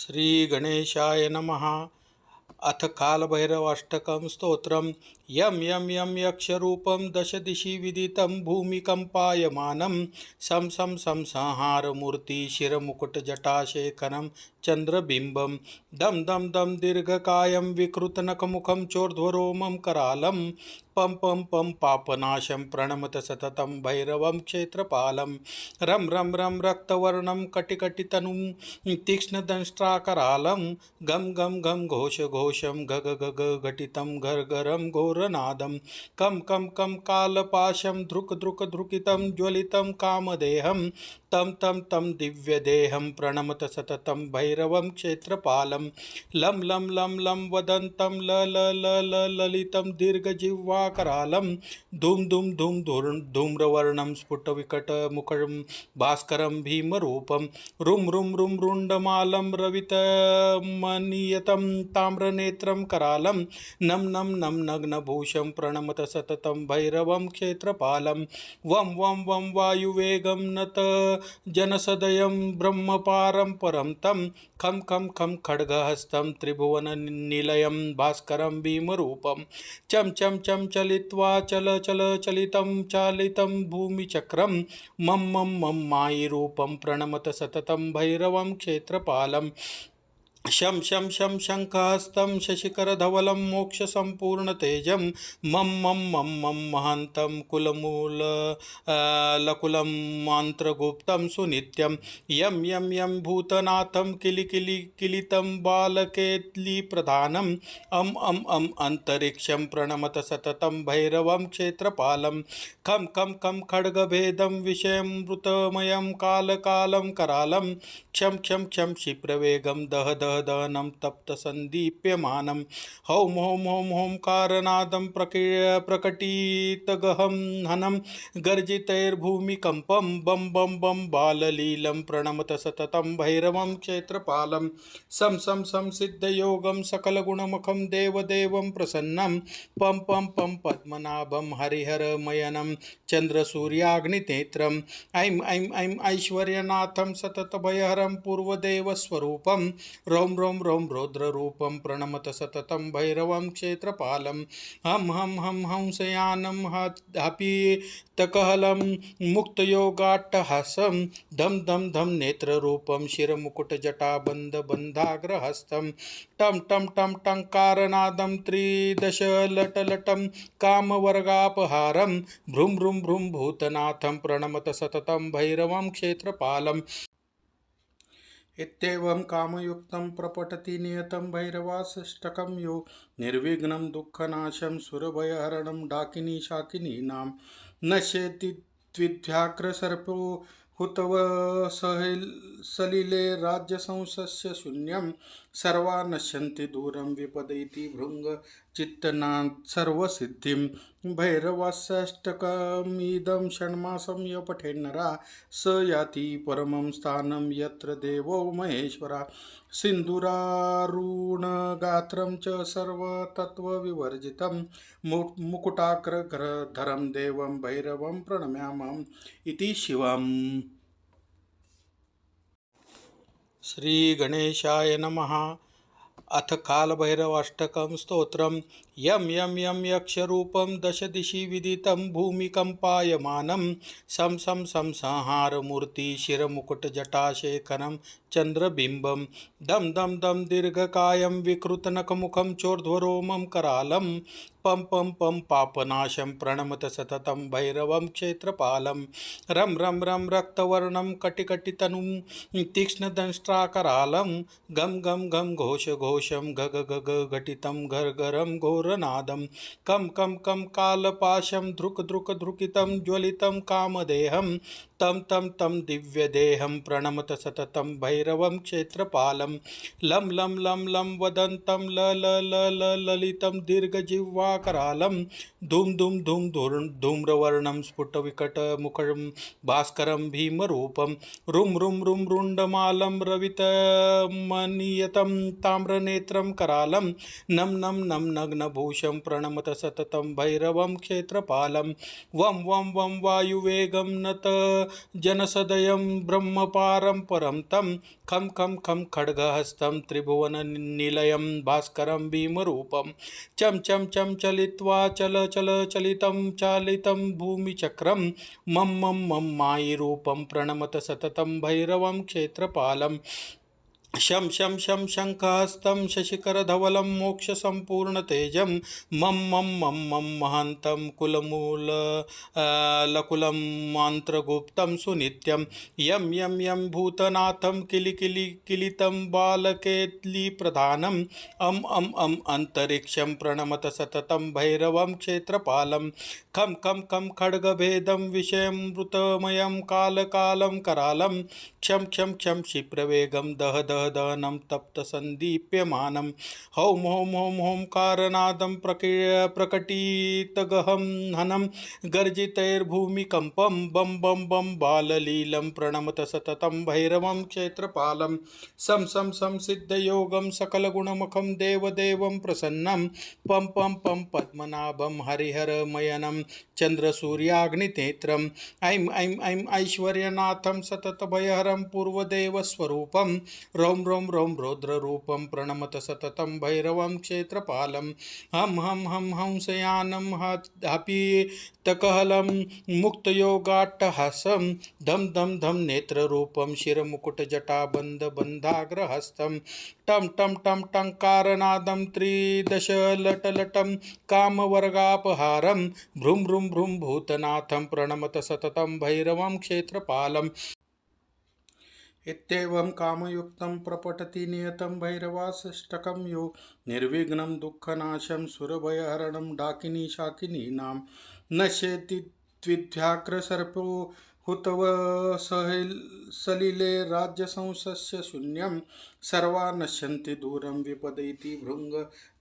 श्रीगणेशाय नमः। अथ कालभैरवाष्टकं स्तोत्रं यं यं यं यक्षरूपं दशदिशि विदितं भूमिकम्पायमानं सं सं संसंहारमूर्ति शिरमुकुटजटाशेखरं चन्द्रबिम्बं। दं दं दं दीर्घकायं विकृतनखमुखं चोर्ध्वरोमं करालं। पं पं पं पापनाशं प्रणमत सततं भैरवं क्षेत्रपालं। रं रं रं रक्तवर्णं कटिकटितनुं तीक्ष्णदंष्ट्राकरालं। गं गं गं घोषघोषं घग घग घटितं ग घटितं घर्घरं घोरनादं कम कम कं कालपाशं धृक् धृक् धृकितं ज्वलितं कामदेहं। तं तं तं दिव्यदेहं प्रणमत सततं भैरवं क्षेत्रपालं। लं लं लं लं वदन्तं ल ल ल ल ललितं दीर्घजिह्वाकरालं। धूम धूम धूम धूर् धूम्रवर्णं स्फुटविकटमुखं भास्करं भीमरूपं। रुं रुं रुं रुण्डमालं रवितमनियतं ताम्रनेत्रं करालं। नं नं नं नग्नभूषं प्रणमत सततं भैरवं क्षेत्रपालं। वं वं वं वायुवेगं नत जनसदयं ब्रह्मपारं परं तं खं खं खं खड्गहस्तं त्रिभुवननिलयं भास्करं भीमरूपं। चं चं चं चलित्वा चल चल चलितं चालितं भूमिचक्रं मं मं मं मायिरूपं प्रणमत सततं भैरवं क्षेत्रपालं। शं शं शं शङ्खहस्तं शशिकरधवलं मोक्षसम्पूर्णतेजं मं मं मं मं महान्तं कुलमूल लकुलं मन्त्रगुप्तं सुनित्यं, यं यं यं भूतनाथं किलिकिलि किलितं बालकेत्लिप्रधानम् अम् अम् अम् अन्तरिक्षं प्रणमत सततं भैरवं क्षेत्रपालं, खं खं खं खड्गभेदं विषयं मृतमयं कालकालं करालं, क्षं क्षं क्षं क्षिप्रवेगं दह दह दहनं तप्तसन्दीप्यमानं हौं हौं हौं हौंकारनादं प्रकि प्रकटितगहं हनं गर्जितैर्भूमिकम्पं बं बं बं बाललीलं प्रणमत सततं भैरवं क्षेत्रपालं सं सं सं सिद्धयोगं सकलगुणमुखं देवदेवं प्रसन्नं पं पं पं पद्मनाभं हरिहरमयनं चन्द्रसूर्याग्निनेत्रम् ऐं ऐं ऐं ऐश्वर्यनाथं सततभयहरं पूर्वदेवस्वरूपं रौं रौं रौं रौद्ररूपं प्रणमत सततं भैरवं क्षेत्रपालं। हं हं हं हंसयानं हपीतकहलं मुक्तयोगाट्टहासं। धं धं धं नेत्ररूपं शिरमुकुटजटाबन्धबन्धाग्रहस्तं टं टं टं टङ्कारनादं त्रिदशलटलटं कामवर्गापहारं। भ्रूं भ्रूं भ्रूं, भूतनाथं प्रणमत सततं भैरवं क्षेत्रपालं। इत्येवं कामयुक्तं प्रपठति नियतं भैरवासष्टकं यो निर्विघ्नं दुःखनाशं सुरभयहरणं डाकिनी शाकिनीनां नश्येति द्विध्याघ्रसर्पो हुतव सलिले राज्यसंसस्य शून्यं सर्वा नश्यन्ति दूरं विपदैति भृङ्गचित्तनात् सर्वसिद्धिं। भैरवाष्टकमिदं षण्मासं य पठेन्नरा स याति परमं स्थानं यत्र देवो महेश्वरा। सिन्दुरारुणगात्रं च सर्वतत्त्वविवर्जितं मु मुकुटाग्रधरं देवं भैरवं प्रणम्यामम् इति शिवम्। श्रीगणेशाय नमः। अथ कालभैरवाष्टकं स्तोत्रं यं यं यं यक्षरूपं दशदिशि विदितं भूमिकम्पायमानं सं सं संसंहारमूर्ति शिरमुकुटजटाशेखरं चन्द्रबिम्बं। दं दं दं दीर्घकायं विकृतनखमुखं चोर्ध्वरोमं करालं। पं पं पं पापनाशं प्रणमत सततं भैरवं क्षेत्रपालं। रं रं रं रक्तवर्णं कटिकटितनुं तीक्ष्णदंष्ट्राकरालं। गं गं गं घोषघोषं घग घग घटितं ग घटितं घर्घरं घोरनादं कम कम कं कालपाशं धृक् धृक् धृकितं ज्वलितं कामदेहं। तं तं तं दिव्यदेहं प्रणमत सततं भैरवं क्षेत्रपालं। लं लं लं लं वदन्तं ल ल ल ल ललितं दीर्घजिह्वाकरालं। धूम धूम धूम धूर् धूम्रवर्णं स्फुटविकटमुखं भास्करं भीमरूपं। रुं रुं रुं रुण्डमालं रवितमनियतं ताम्रनेत्रं करालं। नं नं नं नग्नभूषं प्रणमत सततं भैरवं क्षेत्रपालं। वं वं वं वायुवेगं नत जनसदयं ब्रह्मपारं परं तं खं खं खं खड्गहस्तं त्रिभुवननिलयं भास्करं भीमरूपं चं चं चं चलित्वा चल चल चलितं चालितं भूमिचक्रं मम मम मम मायिरूपं प्रणमत सततं भैरवं क्षेत्रपालं शं शं शं शङ्खहस्तं शशिकरधवलं मोक्षसम्पूर्णतेजं मम मम मम मम महान्तं कुलमूल लकुलं मन्त्रगुप्तं सुनित्यं, यं यं यं भूतनाथं किलिकिलि बालकेत्लीप्रधानम् अम् अम् अम् अन्तरिक्षं प्रणमत सततं भैरवं क्षेत्रपालं, खं खं खं खड्गभेदं विषयमृतमयं कालकालं करालं, क्षं क्षं क्षं क्षिप्रवेगं दह दह दहनं तप्तसन्दीप्यमानं। हौं हौं हौं हौंकारनादं प्रक प्रकटितगहं हनं। गर्जितैर्भूमिकम्पं बं बं बं बाललीलं प्रणमत सततं भैरवं क्षेत्रपालं। सं सं संसिद्धयोगं सकलगुणमुखं देवदेवं प्रसन्नं। पं पं पं पद्मनाभं हरिहरमयनं। चन्द्रसूर्याग्निनेत्रम् ऐं ऐं ऐं ऐश्वर्यनाथं सततभयहरं पूर्वदेवस्वरूपं। रौ रौं रौं रौद्ररूपं प्रणमत सततं भैरवं क्षेत्रपालं। हं हं हं हंसयानं हपीतकहलं मुक्तयोगाट्टहासं। धं धं धं नेत्ररूपं शिरमुकुटजटाबन्धबन्धाग्रहस्तं टं टं टं टङ्कारनादं त्रिदशलटलटं कामवर्गापहारं। भ्रूं भ्रूं भ्रूं, भूतनाथं प्रणमत सततं भैरवं क्षेत्रपालम् इत्येवं कामयुक्तं प्रपठति नियतं भैरवासष्टकं यो निर्विघ्नं दुःखनाशं सुरभयहरणं डाकिनी शाकिनीनां नश्येति द्विध्याक्रसर्पो हुतव सहिल सलिले राज्यसंसस्य शून्यं। सर्वा नश्यन्ति दूरं विपदैति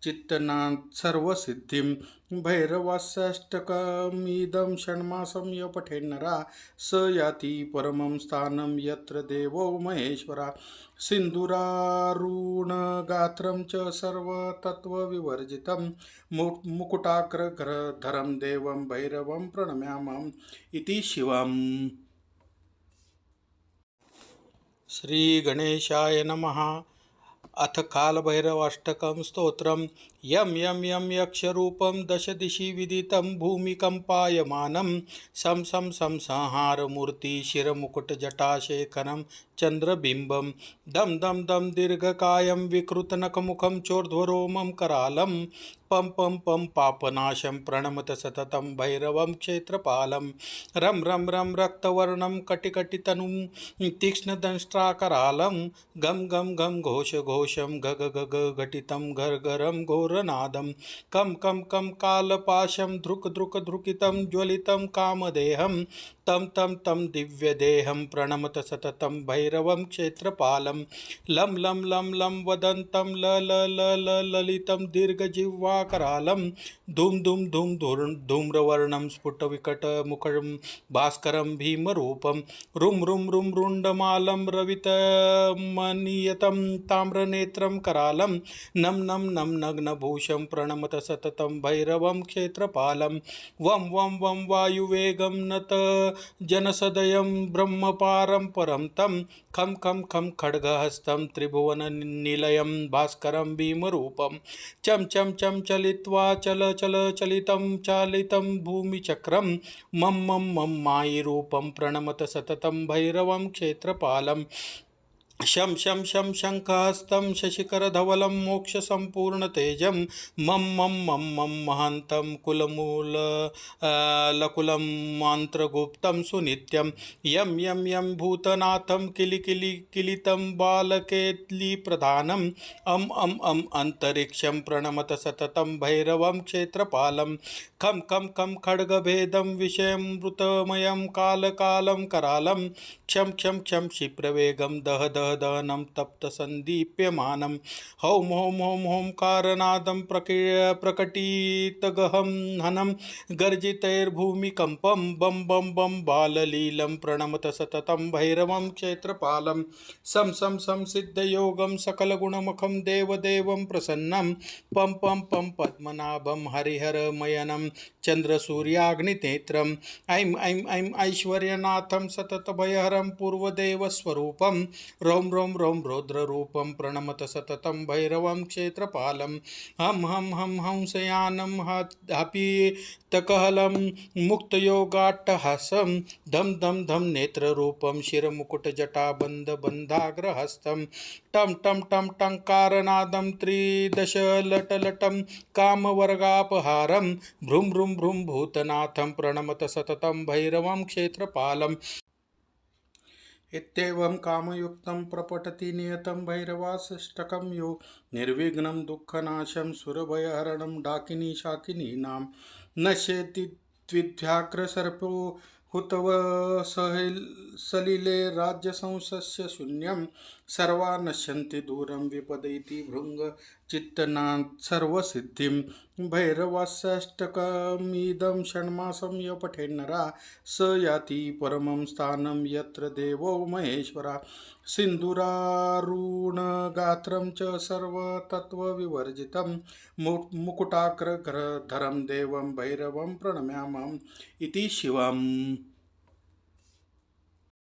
चित्तनात् सर्वसिद्धिं। भैरवाष्टकमिदं षण्मासं य पठेन्नरा स याति परमं स्थानं यत्र देवो महेश्वरा। सिन्दुरारुणगात्रं च सर्वतत्त्वविवर्जितं। मु मुकुटाग्रधरं देवं भैरवं प्रणम्यामम् इति शिवम्। श्रीगणेशाय नमः। अथ कालभैरवाष्टकं स्तोत्रं यं यं यं यक्षरूपं दशदिशि विदितं भूमिकम्पायमानं सं सं सं संहारमूर्तिशिरमुकुटजटाशेखरं चन्द्रबिम्बं। दं दं दं दीर्घकायं विकृतनखमुखं चोर्ध्वरोमं करालं। पं पं पं पापनाशं प्रणमत सततं भैरवं क्षेत्रपालं। रं रं रं रक्तवर्णं कटिकटितनुं तीक्ष्णदंष्ट्राकरालं। गं गं गं घोषघोषं घ घ घ घटितं घर्घरं घोरनादं कम कम कं कालपाशं धृक् धृक् धृकितं ज्वलितं कामदेहं। तं तं तं दिव्यदेहं प्रणमत सततं भैरवं क्षेत्रपालं। लं लं लं लं वदन्तं ल ल ल ल ललितं दीर्घजिह्वाकरालं। धूम धूम धूम धूर् धूम्रवर्णं स्फुटविकटमुखं भास्करं भीमरूपं। रुं रुं रुं रुण्डमालं रवितमनियतं ताम्रनेत्रं करालं। नं नं नं नग्नभूषं प्रणमत सततं भैरवं क्षेत्रपालं। वं वं वं वायुवेगं नत जनसदयं ब्रह्मपारं परं तं खं खं खं खड्गहस्तं त्रिभुवननिलयं भास्करं भीमरूपं। चं चं चं चलित्वा चल चल चलितं चालितं भूमिचक्रं मम मम मम मायिरूपं प्रणमत सततं भैरवं क्षेत्रपालं। शं शं शं शङ्खहस्तं शशिकरधवलं मोक्षसम्पूर्णतेजं मम मम मम मम महान्तं कुलमूल लकुलं मन्त्रगुप्तं सुनित्यं, यं यं यं भूतनाथं किलिकिलि बालकेत्लीप्रधानम् अम् अम् अम् अन्तरिक्षं प्रणमत सततं भैरवं क्षेत्रपालं, खं खं खं खड्गभेदं विषयमृतमयं कालकालं करालं, क्षं क्षं क्षं क्षिप्रवेगं दह दह दहनं तप्तसन्दीप्यमानं हौं हौं हौं हौंकारनादं प्रक प्रकटितगहं हनं गर्जितैर्भूमिकम्पं बं बं बं बाललीलं प्रणमत सततं भैरवं क्षेत्रपालं सं सं सं सिद्धयोगं सकलगुणमुखं देवदेवं प्रसन्नं पं पं पं पद्मनाभं हरिहरमयनं चन्द्रसूर्याग्निनेत्रम् ऐं ऐं ऐं ऐश्वर्यनाथं सततभयहरं पूर्वदेवस्वरूपं रौ रौं रौं रौद्ररूपं प्रणमत सततं भैरवं क्षेत्रपालं। हं हं हं हंसयानं हपीतकहलं मुक्तयोगाट्टहासं। धं धं धं नेत्ररूपं शिरमुकुटजटाबन्धबन्धाग्रहस्तं टं टं टं टङ्कारनादं त्रिदशलटलटं कामवर्गापहारं। भ्रूं भ्रूं भ्रूं, भूतनाथं प्रणमत सततं भैरवं क्षेत्रपालम् इत्येवं कामयुक्तं प्रपठति नियतं भैरवासिष्टकं यो निर्विघ्नं दुःखनाशं सुरभयहरणं डाकिनी शाकिनीनां नश्येति द्विध्याघ्रसर्पो हुतव सलिले राज्यसंसस्य शून्यं। सर्वा नश्यन्ति दूरं विपदैति चित्तनात् सर्वसिद्धिं। भैरवास्यष्टकमिदं षण्मासं य पठेन्नरा स याति परमं स्थानं यत्र देवो महेश्वरा। सिन्दूरारुणगात्रं च सर्वतत्त्वविवर्जितं मु मुकुटाग्रधरं देवं भैरवं प्रणम्यामम् इति शिवम्।